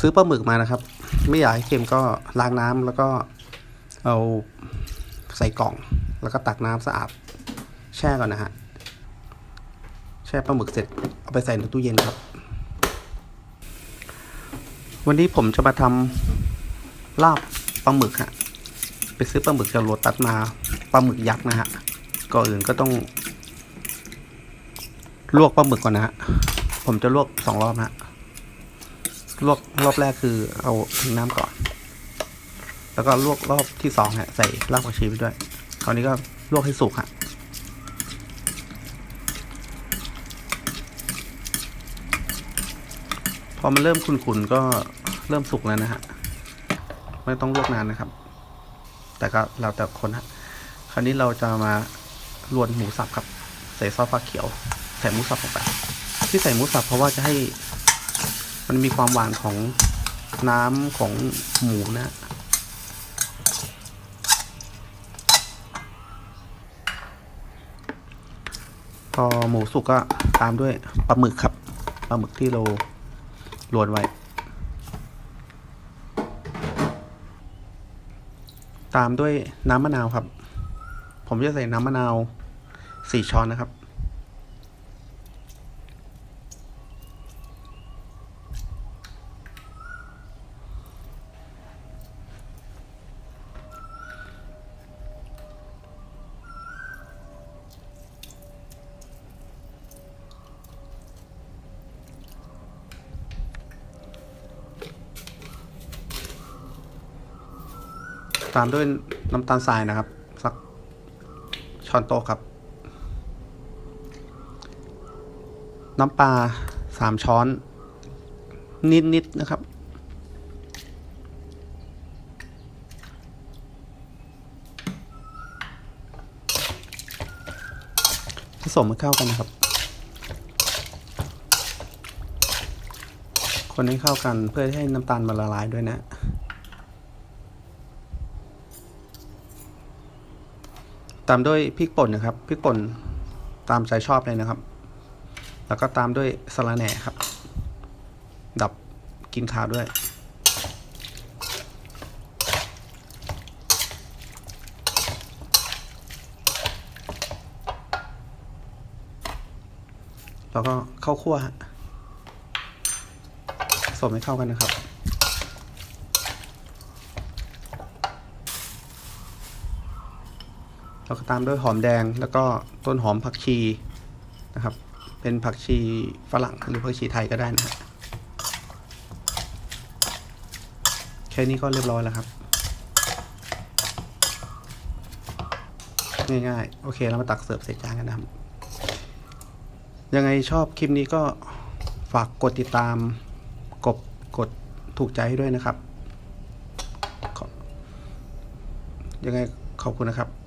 ซื้อปลาหมึกมานะครับ ไม่อยากให้เค็มก็ล้างน้ำแล้วก็เอาใส่กล่อง แล้วก็ตักน้ำสะอาดแช่ก่อนนะฮะแช่ปลาหมึกเสร็จเอาไปใส่ในตู้เย็นครับ วันนี้ผมจะมาทำลาบปลาหมึกฮะไปซื้อปลาหมึกจากโรตัสมาปลาหมึกยักษ์นะฮะก่อนอื่นก็ต้อง ลวกปลาหมึกก่อนนะฮะผมจะลวกสองรอบนะฮะ ลวกรอบแรกคือเอาทิ้งน้ำก่อน แล้วก็ลวกรอบที่สองฮะใส่รากผักชีไปด้วย คราวนี้ก็ลวกให้สุกฮะพอมันเริ่มขุ่นๆก็เริ่มสุกแล้วนะฮะ ไม่ต้องลวกนานนะครับ แต่ก็แล้วแต่คนฮะ คราวนี้เราจะมาลวนหมูสับครับ ใส่ซอสฟ้าเขียว ใส่หมูสับลงไปที่ใส่หมูสับเพราะว่าจะให้ มันมีความหวานของน้ำของหมูนะพอหมูสุกก็ตามด้วยปลาหมึกครับปลาหมึกที่เราลวนไว้ ตามด้วยน้ำมะนาวครับ ผมจะใส่น้ำมะนาวสี่ช้อนนะครับ ตามด้วยน้ำตาลทรายนะครับ สักช้อนโต๊ะครับ น้ำปลาสามช้อน นิดๆนะครับ ผสมให้เข้ากันนะครับ คนให้เข้ากันเพื่อให้น้ำตาลมันละลายด้วยนะ ตามด้วยพริกป่นนะครับพริกป่นตามใจชอบเลยนะครับ แล้วก็ตามด้วยสะระแหน่ครับ ดับกลินขาวด้วย แล้วก็ข้าวคั่วผสมให้เข้ากันนะครับ แล้วก็ตามด้วยหอมแดงแล้วก็ต้นหอมผักชีนะครับ เป็นผักชีฝรั่งหรือผักชีไทยก็ได้นะฮะแค่นี้ก็เรียบร้อยแล้วครับ ง่ายๆ โอเคเรามาตักเสิร์ฟใส่จานกันนะครับ ยังไงชอบคลิปนี้ก็ฝากกดติดตามกดกดถูกใจให้ด้วยนะครับ ยังไงขอบคุณนะครับ